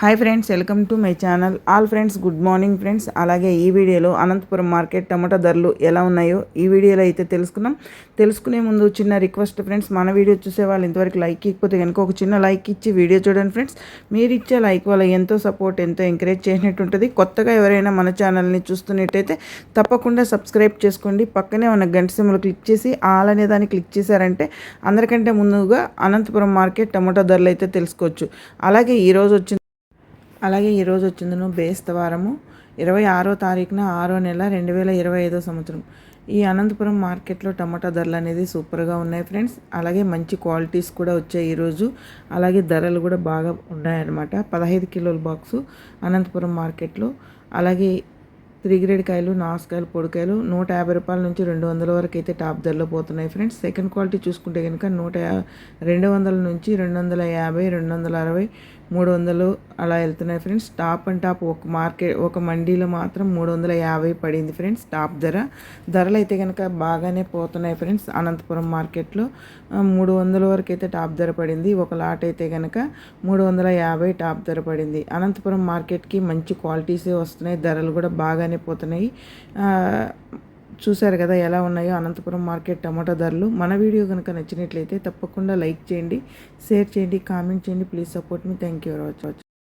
Hi friends welcome to my channel. All friends good morning friends. అలాగే ఈ వీడియోలో Anantapuram market టమాటా ధరలు ఎలా ఉన్నాయో ఈ వీడియోలో అయితే తెలుసుకున్నాం తెలుసుకునే ముందు చిన్న రిక్వెస్ట్ ఫ్రెండ్స్ మన వీడియో చూసే వాళ్ళు ఇంతవరకు లైక్ ఇకపోతే కనుక ఒక చిన్న లైక్ ఇచ్చి వీడియో చూడండి ఫ్రెండ్స్. మీరు ఇచ్చే లైక్ వల్ల ఎంతో సపోర్ట్ ఎంతో ఎంకరేజ్ చేసినట్టు ఉంటుంది. కొత్తగా ఎవరైనా మన ఛానల్ని చూస్తున్నట్టయితే తప్పకుండా సబ్స్క్రైబ్ చేసుకోండి. పక్కనే ఉన్న గంట సింబల్ క్లిక్ చేసి ఆల్ అనే దాన్ని క్లిక్ చేశారంటే అందరికంటే ముందుగా అనంతపురం మార్కెట్ టమాటా ధరలు అయితే తెలుసుకోవచ్చు. అలాగే ఈరోజు వచ్చిన అలాగే ఈరోజు వచ్చిందను బేస్తవారము ఇరవై ఆరో తారీఖున ఆరో నెల రెండు వేల ఇరవై ఐదో సంవత్సరం. ఈ అనంతపురం మార్కెట్లో టమాటా ధరలు అనేది సూపర్గా ఉన్నాయి ఫ్రెండ్స్. అలాగే మంచి క్వాలిటీస్ కూడా వచ్చాయి ఈరోజు అలాగే ధరలు కూడా బాగా ఉన్నాయన్నమాట. పదహైదు కిలోల బాక్సు అనంతపురం మార్కెట్లో. అలాగే త్రీ గ్రేడ్ కాయలు నాసుకాయలు పొడికాయలు నూట యాభై రూపాయల నుంచి రెండు వందల వరకు అయితే టాప్ ధరలో పోతున్నాయి ఫ్రెండ్స్. సెకండ్ క్వాలిటీ చూసుకుంటే కనుక నూట రెండు వందల నుంచి రెండు వందల యాభై రెండు వందల అరవై మూడు వందలు అలా వెళ్తున్నాయి ఫ్రెండ్స్. టాప్ అండ్ టాప్ ఒక మార్కెట్ ఒక మండీలో మాత్రం మూడు వందల యాభై పడింది ఫ్రెండ్స్ టాప్ ధర. ధరలు అయితే కనుక బాగానే పోతున్నాయి ఫ్రెండ్స్. అనంతపురం మార్కెట్లో మూడు వందల వరకు అయితే టాప్ ధర పడింది. ఒక లాట్ అయితే కనుక మూడు వందల యాభై టాప్ ధర పడింది. అనంతపురం మార్కెట్కి మంచి క్వాలిటీసే వస్తున్నాయి. ధరలు కూడా బాగానే పోతున్నాయి. చూశారు కదా ఎలా ఉన్నాయో అనంతపురం మార్కెట్ టమాటా ధరలు. మన వీడియో కనుక నచ్చినట్లయితే తప్పకుండా లైక్ చేయండి షేర్ చేయండి కామెంట్ చేయండి. Please support me. Thank you very